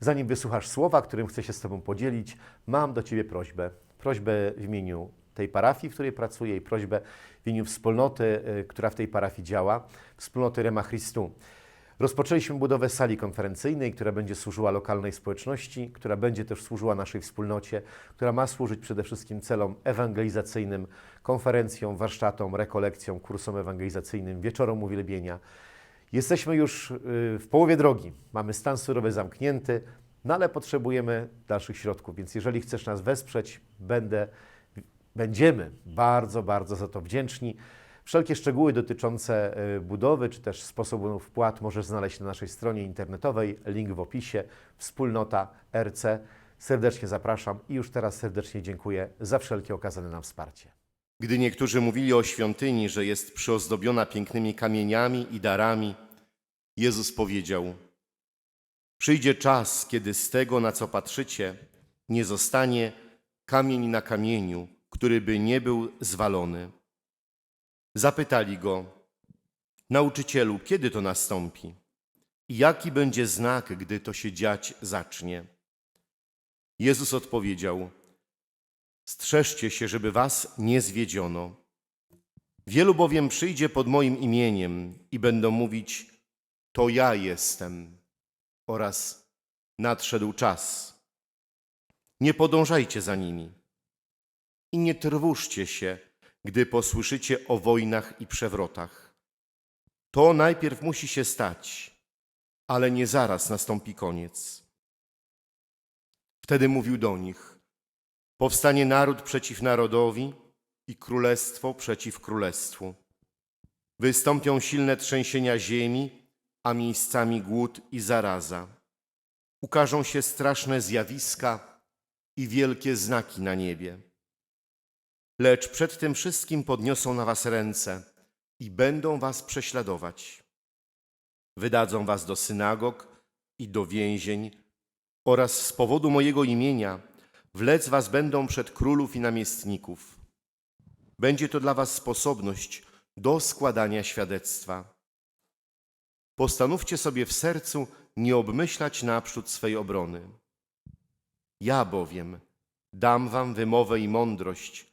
Zanim wysłuchasz słowa, którym chcę się z Tobą podzielić, mam do Ciebie prośbę. Prośbę w imieniu tej parafii, w której pracuję i prośbę w imieniu wspólnoty, y, która w tej parafii działa, wspólnoty Rema Christu. Rozpoczęliśmy budowę sali konferencyjnej, która będzie służyła lokalnej społeczności, która będzie też służyła naszej wspólnocie, która ma służyć przede wszystkim celom ewangelizacyjnym, konferencjom, warsztatom, rekolekcjom, kursom ewangelizacyjnym, wieczorom uwielbienia. Jesteśmy już y, w połowie drogi. Mamy stan surowy zamknięty, no ale potrzebujemy dalszych środków, więc jeżeli chcesz nas wesprzeć, będę, będziemy bardzo, bardzo za to wdzięczni. Wszelkie szczegóły dotyczące y, budowy czy też sposobu wpłat możesz znaleźć na naszej stronie internetowej. Link w opisie. Wspólnota RC. Serdecznie zapraszam i już teraz serdecznie dziękuję za wszelkie okazane nam wsparcie. Gdy niektórzy mówili o świątyni, że jest przyozdobiona pięknymi kamieniami i darami, Jezus powiedział: Przyjdzie czas, kiedy z tego, na co patrzycie, nie zostanie kamień na kamieniu, który by nie był zwalony. Zapytali go: Nauczycielu, kiedy to nastąpi? I jaki będzie znak, gdy to się dziać zacznie? Jezus odpowiedział: Strzeżcie się, żeby was nie zwiedziono. Wielu bowiem przyjdzie pod moim imieniem i będą mówić: To ja jestem, oraz nadszedł czas. Nie podążajcie za nimi i nie trwóżcie się, gdy posłyszycie o wojnach i przewrotach. To najpierw musi się stać, ale nie zaraz nastąpi koniec. Wtedy mówił do nich: Powstanie naród przeciw narodowi i królestwo przeciw królestwu. Wystąpią silne trzęsienia ziemi, a miejscami głód i zaraza. Ukażą się straszne zjawiska i wielkie znaki na niebie. Lecz przed tym wszystkim podniosą na was ręce i będą was prześladować. Wydadzą was do synagog i do więzień oraz z powodu mojego imienia wlec was będą przed królów i namiestników. Będzie to dla was sposobność do składania świadectwa. Postanówcie sobie w sercu nie obmyślać naprzód swej obrony. Ja bowiem dam wam wymowę i mądrość,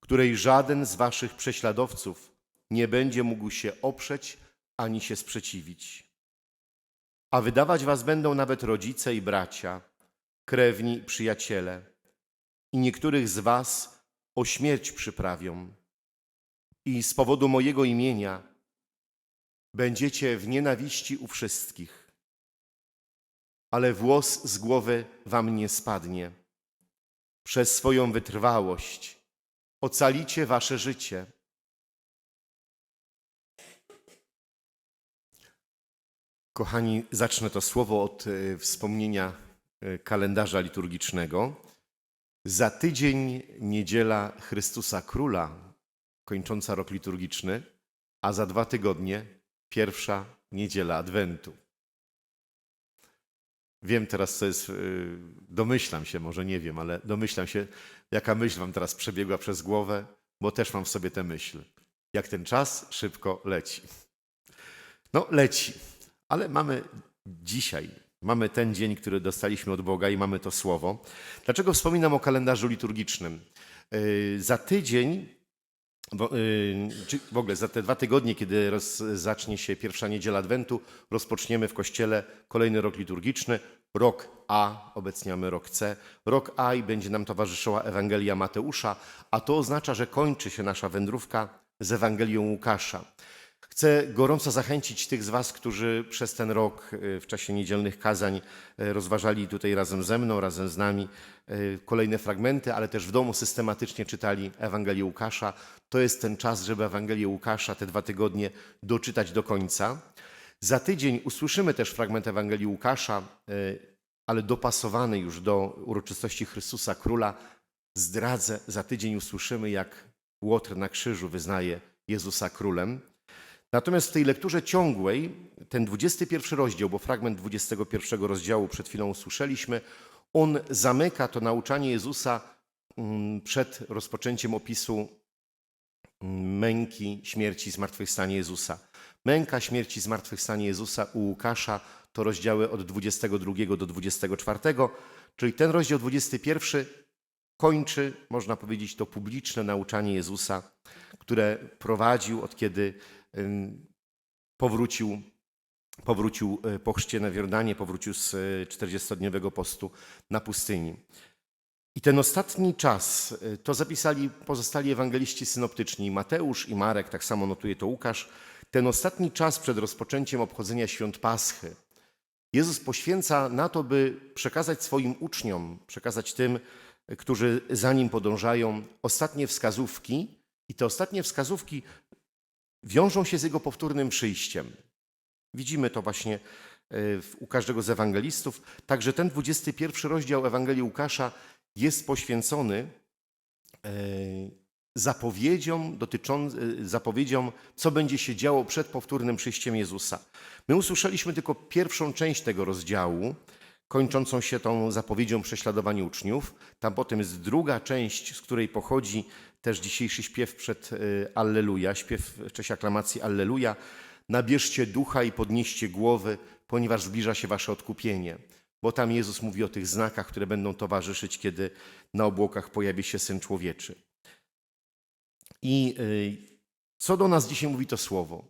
której żaden z waszych prześladowców nie będzie mógł się oprzeć ani się sprzeciwić. A wydawać was będą nawet rodzice i bracia, krewni i przyjaciele, i niektórych z was o śmierć przyprawią. I z powodu mojego imienia będziecie w nienawiści u wszystkich. Ale włos z głowy wam nie spadnie. Przez swoją wytrwałość ocalicie wasze życie. Kochani, zacznę to słowo od e, wspomnienia e, kalendarza liturgicznego. Za tydzień niedziela Chrystusa Króla, kończąca rok liturgiczny, a za dwa tygodnie pierwsza niedziela Adwentu. Wiem teraz, co jest, yy, domyślam się, może nie wiem, ale domyślam się, jaka myśl wam teraz przebiegła przez głowę, bo też mam w sobie tę myśl. Jak ten czas szybko leci. No, leci, ale mamy dzisiaj, mamy ten dzień, który dostaliśmy od Boga i mamy to słowo. Dlaczego wspominam o kalendarzu liturgicznym? Yy, Za tydzień, bo, yy, czy w ogóle za te dwa tygodnie, kiedy roz, zacznie się pierwsza niedziela Adwentu, rozpoczniemy w Kościele kolejny rok liturgiczny, rok A, obecnie mamy rok C. Rok A i będzie nam towarzyszyła Ewangelia Mateusza, a to oznacza, że kończy się nasza wędrówka z Ewangelią Łukasza. Chcę gorąco zachęcić tych z Was, którzy przez ten rok y, w czasie niedzielnych kazań y, rozważali tutaj razem ze mną, razem z nami y, kolejne fragmenty, ale też w domu systematycznie czytali Ewangelię Łukasza. To jest ten czas, żeby Ewangelię Łukasza te dwa tygodnie doczytać do końca. Za tydzień usłyszymy też fragment Ewangelii Łukasza, ale dopasowany już do uroczystości Chrystusa Króla. Zdradzę, za tydzień usłyszymy, jak Łotr na krzyżu wyznaje Jezusa Królem. Natomiast w tej lekturze ciągłej, ten 21 rozdział, bo fragment 21 rozdziału przed chwilą usłyszeliśmy, on zamyka to nauczanie Jezusa mm, przed rozpoczęciem opisu mm, męki, śmierci, zmartwychwstania Jezusa. Męka, śmierci, zmartwychwstanie Jezusa u Łukasza to rozdziały od 22 do 24, czyli ten rozdział 21 kończy, można powiedzieć, to publiczne nauczanie Jezusa, które prowadził od kiedy powrócił, powrócił e, po chrzcie na Jordanie, powrócił z e, 40-dniowego postu na pustyni. I ten ostatni czas e, to zapisali pozostali ewangeliści synoptyczni, Mateusz i Marek, tak samo notuje to Łukasz. Ten ostatni czas przed rozpoczęciem obchodzenia świąt Paschy Jezus poświęca na to, by przekazać swoim uczniom, przekazać tym, którzy za nim podążają, ostatnie wskazówki. I te ostatnie wskazówki wiążą się z jego powtórnym przyjściem. Widzimy to właśnie e, u każdego z ewangelistów. Także ten 21 rozdział Ewangelii Łukasza jest poświęcony e, zapowiedziom, e, zapowiedziom, co będzie się działo przed powtórnym przyjściem Jezusa. My usłyszeliśmy tylko pierwszą część tego rozdziału, kończącą się tą zapowiedzią prześladowania uczniów. Tam potem jest druga część, z której pochodzi też dzisiejszy śpiew przed e, Alleluja, śpiew w czasie aklamacji Alleluja. Nabierzcie ducha i podnieście głowy, ponieważ zbliża się wasze odkupienie. Bo tam Jezus mówi o tych znakach, które będą towarzyszyć, kiedy na obłokach pojawi się Syn Człowieczy. I y, co do nas dzisiaj mówi to słowo?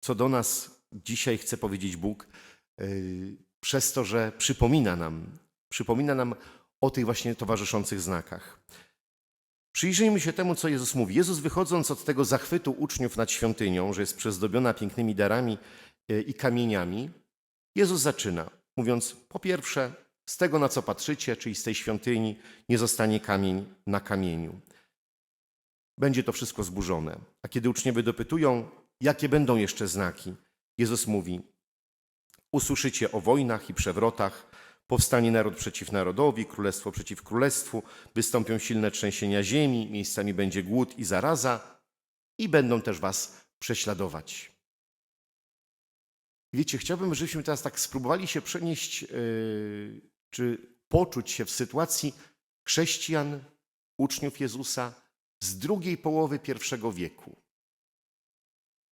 Co do nas dzisiaj chce powiedzieć Bóg y, przez to, że przypomina nam, przypomina nam o tych właśnie towarzyszących znakach. Przyjrzyjmy się temu, co Jezus mówi. Jezus wychodząc od tego zachwytu uczniów nad świątynią, że jest przezdobiona pięknymi darami y, i kamieniami, Jezus zaczyna, mówiąc: Po pierwsze, z tego, na co patrzycie, czyli z tej świątyni, nie zostanie kamień na kamieniu. Będzie to wszystko zburzone. A kiedy uczniowie dopytują, jakie będą jeszcze znaki, Jezus mówi: Usłyszycie o wojnach i przewrotach, powstanie naród przeciw narodowi, królestwo przeciw królestwu, wystąpią silne trzęsienia ziemi, miejscami będzie głód i zaraza, i będą też was prześladować. Wiecie, chciałbym, żebyśmy teraz tak spróbowali się przenieść, yy, czy poczuć się w sytuacji chrześcijan, uczniów Jezusa z drugiej połowy pierwszego wieku.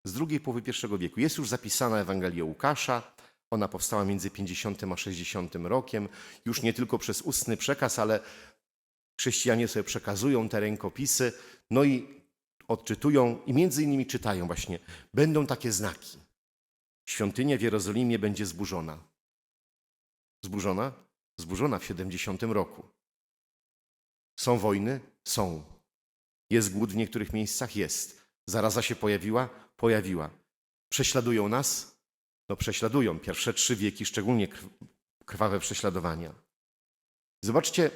Z drugiej połowy pierwszego wieku. Jest już zapisana Ewangelia Łukasza. Ona powstała między 50 a 60 rokiem. Już nie tylko przez ustny przekaz, ale chrześcijanie sobie przekazują te rękopisy, no i odczytują i między innymi czytają właśnie. Będą takie znaki. Świątynia w Jerozolimie będzie zburzona. Zburzona? Zburzona w 70 roku. Są wojny? Są. Jest głód w niektórych miejscach? Jest. Zaraza się pojawiła? Pojawiła. Prześladują nas? No prześladują. Pierwsze trzy wieki szczególnie krw- krwawe prześladowania. Zobaczcie,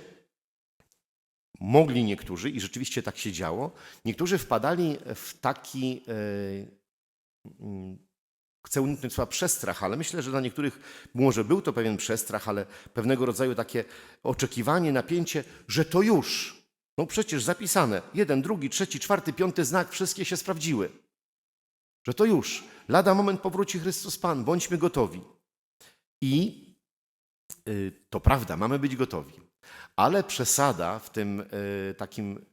mogli niektórzy, i rzeczywiście tak się działo, niektórzy wpadali w taki, mm, chcę uniknąć słowa przestrach, ale myślę, że dla niektórych może był to pewien przestrach, ale pewnego rodzaju takie oczekiwanie, napięcie, że to już. No przecież zapisane. Jeden, drugi, trzeci, czwarty, piąty znak, wszystkie się sprawdziły. Że to już. Lada moment powróci Chrystus Pan, bądźmy gotowi. I y, to prawda, mamy być gotowi. Ale przesada w tym y, takim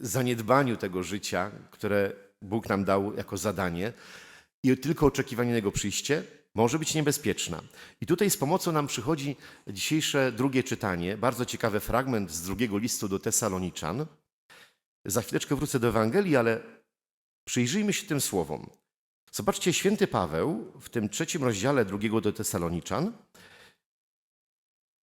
zaniedbaniu tego życia, które Bóg nam dał jako zadanie, i tylko oczekiwanie na Jego przyjście może być niebezpieczna. I tutaj z pomocą nam przychodzi dzisiejsze drugie czytanie, bardzo ciekawy fragment z drugiego listu do Tesaloniczan. Za chwileczkę wrócę do Ewangelii, ale przyjrzyjmy się tym słowom. Zobaczcie, święty Paweł w tym trzecim rozdziale drugiego do Tesaloniczan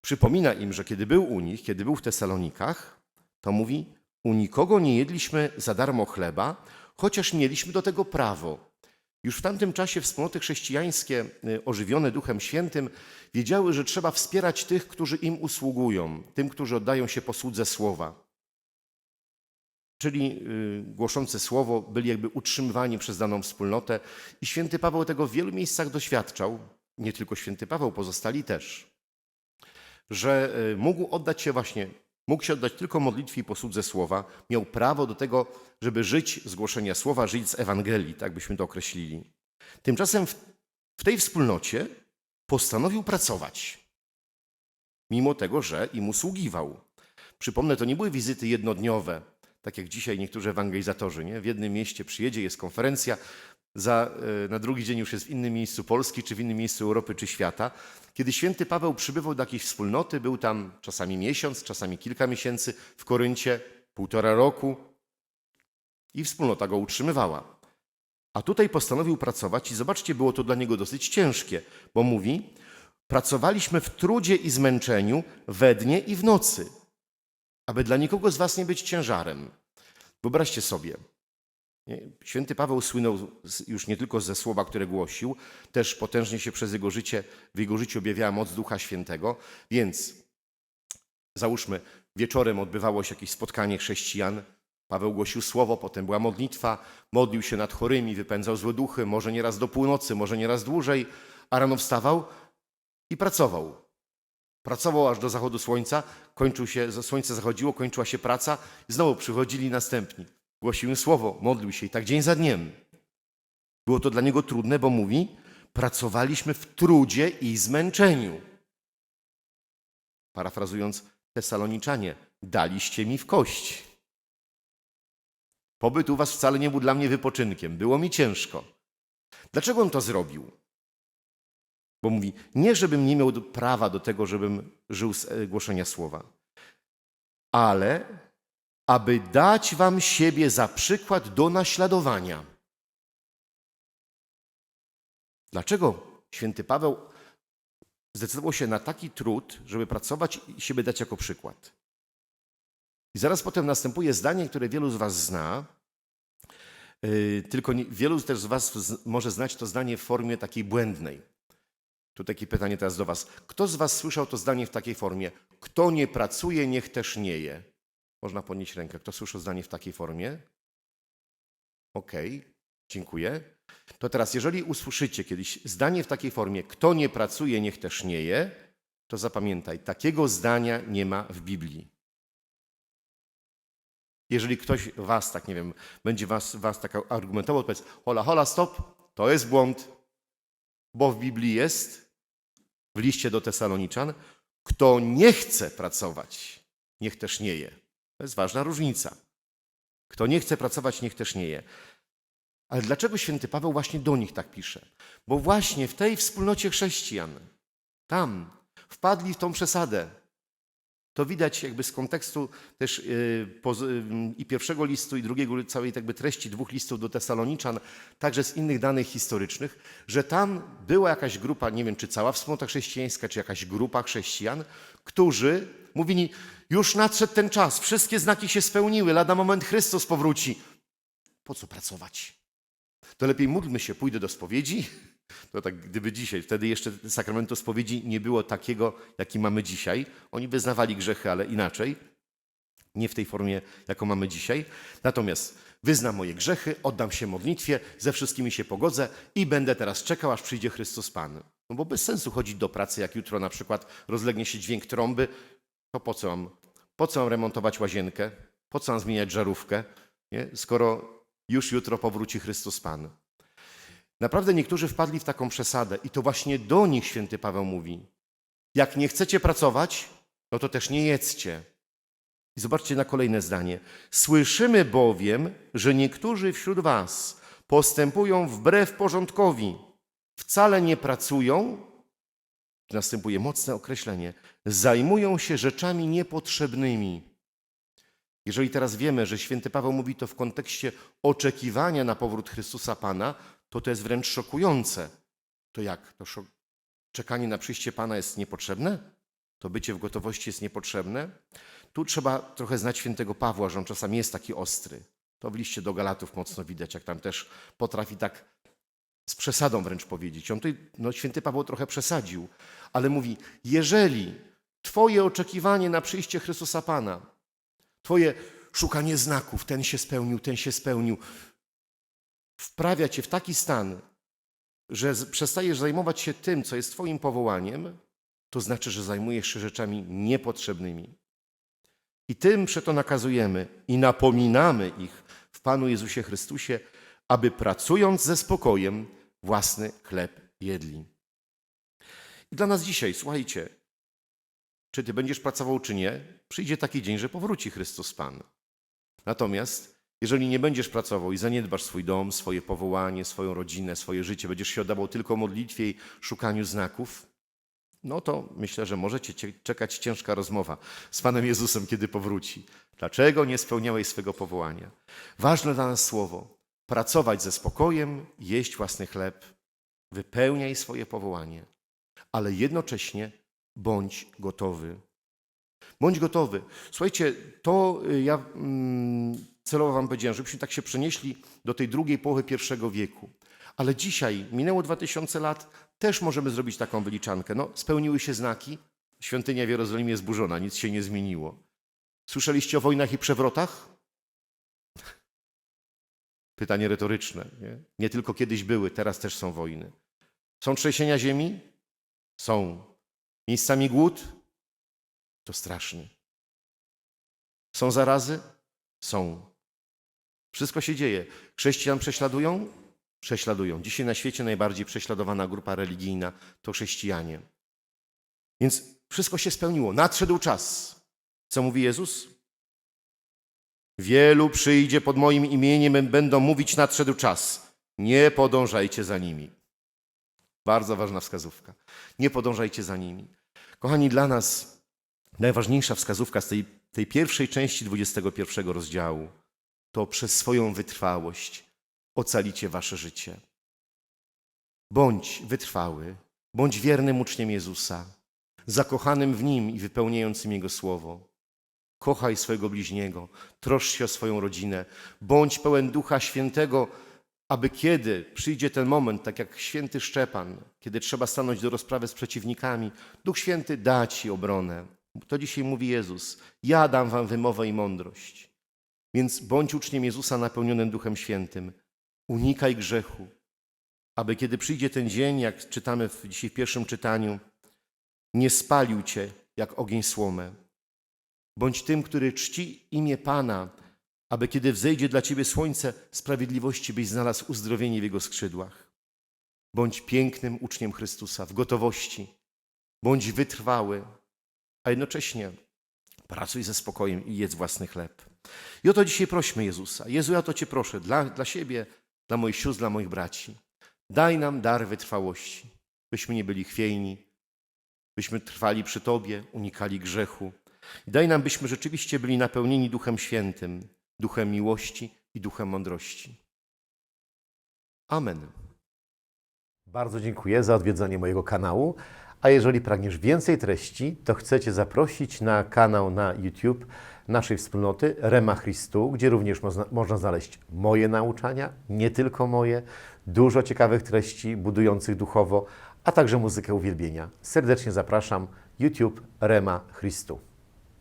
przypomina im, że kiedy był u nich, kiedy był w Tesalonikach, to mówi: U nikogo nie jedliśmy za darmo chleba, chociaż mieliśmy do tego prawo. Już w tamtym czasie wspólnoty chrześcijańskie, y, ożywione Duchem Świętym, wiedziały, że trzeba wspierać tych, którzy im usługują, tym, którzy oddają się posłudze słowa. Czyli y, głoszący słowo byli jakby utrzymywani przez daną wspólnotę i święty Paweł tego w wielu miejscach doświadczał, nie tylko święty Paweł, pozostali też, że y, mógł oddać się właśnie, mógł się oddać tylko modlitwie i posłudze słowa, miał prawo do tego, żeby żyć z głoszenia słowa, żyć z Ewangelii, tak byśmy to określili. Tymczasem w, w tej wspólnocie postanowił pracować, mimo tego, że im usługiwał. Przypomnę, to nie były wizyty jednodniowe, tak jak dzisiaj niektórzy ewangelizatorzy, nie? w jednym mieście przyjedzie, jest konferencja, za, e, na drugi dzień już jest w innym miejscu Polski, czy w innym miejscu Europy, czy świata. Kiedy święty Paweł przybywał do jakiejś wspólnoty, był tam czasami miesiąc, czasami kilka miesięcy, w Koryncie półtora roku i wspólnota go utrzymywała. A tutaj postanowił pracować i zobaczcie, było to dla niego dosyć ciężkie, bo mówi, pracowaliśmy w trudzie i zmęczeniu we dnie i w nocy, aby dla nikogo z was nie być ciężarem. Wyobraźcie sobie? Święty Paweł słynął już nie tylko ze słowa, które głosił, też potężnie się przez jego życie, w jego życiu objawiała moc Ducha Świętego, więc załóżmy, wieczorem odbywało się jakieś spotkanie chrześcijan, Paweł głosił słowo, potem była modlitwa, modlił się nad chorymi, wypędzał złe duchy, może nieraz do północy, może nieraz dłużej, a rano wstawał i pracował. Pracował aż do zachodu słońca, kończył się, słońce zachodziło, kończyła się praca i znowu przychodzili następni. Głosił im słowo, modlił się i tak dzień za dniem. Było to dla niego trudne, bo mówi, pracowaliśmy w trudzie i zmęczeniu. Parafrazując Tesaloniczanie, daliście mi w kość. Pobyt u was wcale nie był dla mnie wypoczynkiem, było mi ciężko. Dlaczego on to zrobił? Bo mówi, nie żebym nie miał prawa do tego, żebym żył z e, głoszenia słowa, ale aby dać wam siebie za przykład do naśladowania. Dlaczego święty Paweł zdecydował się na taki trud, żeby pracować i siebie dać jako przykład? I zaraz potem następuje zdanie, które wielu z was zna, yy, tylko wielu też z was może znać to zdanie w formie takiej błędnej. Tu takie pytanie teraz do was. Kto z was słyszał to zdanie w takiej formie? Kto nie pracuje, niech też nie je. Można podnieść rękę. Kto słyszał zdanie w takiej formie? Okej, dziękuję. To teraz, jeżeli usłyszycie kiedyś zdanie w takiej formie, kto nie pracuje, niech też nie je, to zapamiętaj, takiego zdania nie ma w Biblii. Jeżeli ktoś was, tak nie wiem, będzie was, was tak argumentował, to powiedz, hola, hola, stop, to jest błąd, bo w Biblii jest, w liście do Tesaloniczan, kto nie chce pracować, niech też nie je. To jest ważna różnica. Kto nie chce pracować, niech też nie je. Ale dlaczego święty Paweł właśnie do nich tak pisze? Bo właśnie w tej wspólnocie chrześcijan, tam wpadli w tą przesadę. To widać jakby z kontekstu też poz- yy, i pierwszego listu, i drugiego, całej jakby treści dwóch listów do Tesaloniczan, także z innych danych historycznych, że tam była jakaś grupa, nie wiem czy cała wspólnota chrześcijańska, czy jakaś grupa chrześcijan, którzy mówili, już nadszedł ten czas, wszystkie znaki się spełniły, lada moment Chrystus powróci. Po co pracować? To lepiej módlmy się, pójdę do spowiedzi. To tak gdyby dzisiaj, wtedy jeszcze sakramentu spowiedzi nie było takiego, jaki mamy dzisiaj. Oni wyznawali grzechy, ale inaczej. Nie w tej formie, jaką mamy dzisiaj. Natomiast wyznam moje grzechy, oddam się modlitwie, ze wszystkimi się pogodzę i będę teraz czekał, aż przyjdzie Chrystus Pan. No bo bez sensu chodzić do pracy, jak jutro na przykład rozlegnie się dźwięk trąby, to po co mam, po co mam remontować łazienkę? Po co mam zmieniać żarówkę? Nie? Skoro już jutro powróci Chrystus Pan. Naprawdę niektórzy wpadli w taką przesadę i to właśnie do nich święty Paweł mówi. Jak nie chcecie pracować, no to też nie jedzcie. I zobaczcie na kolejne zdanie. Słyszymy bowiem, że niektórzy wśród was postępują wbrew porządkowi, wcale nie pracują, następuje mocne określenie, zajmują się rzeczami niepotrzebnymi. Jeżeli teraz wiemy, że święty Paweł mówi to w kontekście oczekiwania na powrót Chrystusa Pana, to to jest wręcz szokujące. To jak? To szok... czekanie na przyjście Pana jest niepotrzebne? To bycie w gotowości jest niepotrzebne? Tu trzeba trochę znać świętego Pawła, że on czasami jest taki ostry. To w liście do Galatów mocno widać, jak tam też potrafi tak z przesadą wręcz powiedzieć. On tutaj, no święty Paweł trochę przesadził, ale mówi, jeżeli Twoje oczekiwanie na przyjście Chrystusa Pana, Twoje szukanie znaków, ten się spełnił, ten się spełnił, wprawia Cię w taki stan, że przestajesz zajmować się tym, co jest Twoim powołaniem, to znaczy, że zajmujesz się rzeczami niepotrzebnymi. I tym przeto nakazujemy i napominamy ich w Panu Jezusie Chrystusie, aby pracując ze spokojem własny chleb jedli. I dla nas dzisiaj, słuchajcie, czy ty będziesz pracował, czy nie, przyjdzie taki dzień, że powróci Chrystus Pan. Natomiast jeżeli nie będziesz pracował i zaniedbasz swój dom, swoje powołanie, swoją rodzinę, swoje życie, będziesz się oddawał tylko modlitwie i szukaniu znaków, no to myślę, że możecie cie- czekać ciężka rozmowa z Panem Jezusem, kiedy powróci. Dlaczego nie spełniałeś swego powołania? Ważne dla nas słowo. Pracować ze spokojem, jeść własny chleb, wypełniaj swoje powołanie, ale jednocześnie bądź gotowy. Bądź gotowy. Słuchajcie, to y, ja mm, celowo Wam powiedziałem, żebyśmy tak się przenieśli do tej drugiej połowy pierwszego wieku. Ale dzisiaj, minęło 2000 lat, też możemy zrobić taką wyliczankę. No, spełniły się znaki, świątynia w Jerozolimie jest zburzona, nic się nie zmieniło. Słyszeliście o wojnach i przewrotach? Pytanie retoryczne. Nie? nie tylko kiedyś były, teraz też są wojny. Są trzęsienia ziemi? Są. Miejscami głód? To straszny. Są zarazy? Są. Wszystko się dzieje. Chrześcijan prześladują? Prześladują. Dzisiaj na świecie najbardziej prześladowana grupa religijna to chrześcijanie. Więc wszystko się spełniło. Nadszedł czas. Co mówi Jezus? Wielu przyjdzie pod moim imieniem, będą mówić, nadszedł czas. Nie podążajcie za nimi. Bardzo ważna wskazówka. Nie podążajcie za nimi. Kochani, dla nas najważniejsza wskazówka z tej, tej pierwszej części 21 rozdziału to przez swoją wytrwałość ocalicie wasze życie. Bądź wytrwały, bądź wiernym uczniem Jezusa, zakochanym w Nim i wypełniającym Jego słowo. Kochaj swojego bliźniego, troszcz się o swoją rodzinę, bądź pełen Ducha Świętego, aby kiedy przyjdzie ten moment, tak jak święty Szczepan, kiedy trzeba stanąć do rozprawy z przeciwnikami, Duch Święty da ci obronę. To dzisiaj mówi Jezus. Ja dam wam wymowę i mądrość. Więc bądź uczniem Jezusa napełnionym Duchem Świętym. Unikaj grzechu, aby kiedy przyjdzie ten dzień, jak czytamy w, dzisiaj w pierwszym czytaniu, nie spalił cię jak ogień słomę. Bądź tym, który czci imię Pana, aby kiedy wzejdzie dla ciebie słońce sprawiedliwości, byś znalazł uzdrowienie w jego skrzydłach. Bądź pięknym uczniem Chrystusa w gotowości. Bądź wytrwały, a jednocześnie pracuj ze spokojem i jedz własny chleb. I o to dzisiaj prośmy Jezusa. Jezu, ja to Cię proszę dla, dla siebie, dla moich sióstr, dla moich braci. Daj nam dar wytrwałości, byśmy nie byli chwiejni, byśmy trwali przy Tobie, unikali grzechu. Daj nam, byśmy rzeczywiście byli napełnieni Duchem Świętym, Duchem miłości i Duchem mądrości. Amen. Bardzo dziękuję za odwiedzanie mojego kanału. A jeżeli pragniesz więcej treści, to chcę Cię zaprosić na kanał na YouTube naszej wspólnoty Rema Christu, gdzie również można, znaleźć moje nauczania, nie tylko moje, dużo ciekawych treści budujących duchowo, a także muzykę uwielbienia. Serdecznie zapraszam YouTube Rema Christu.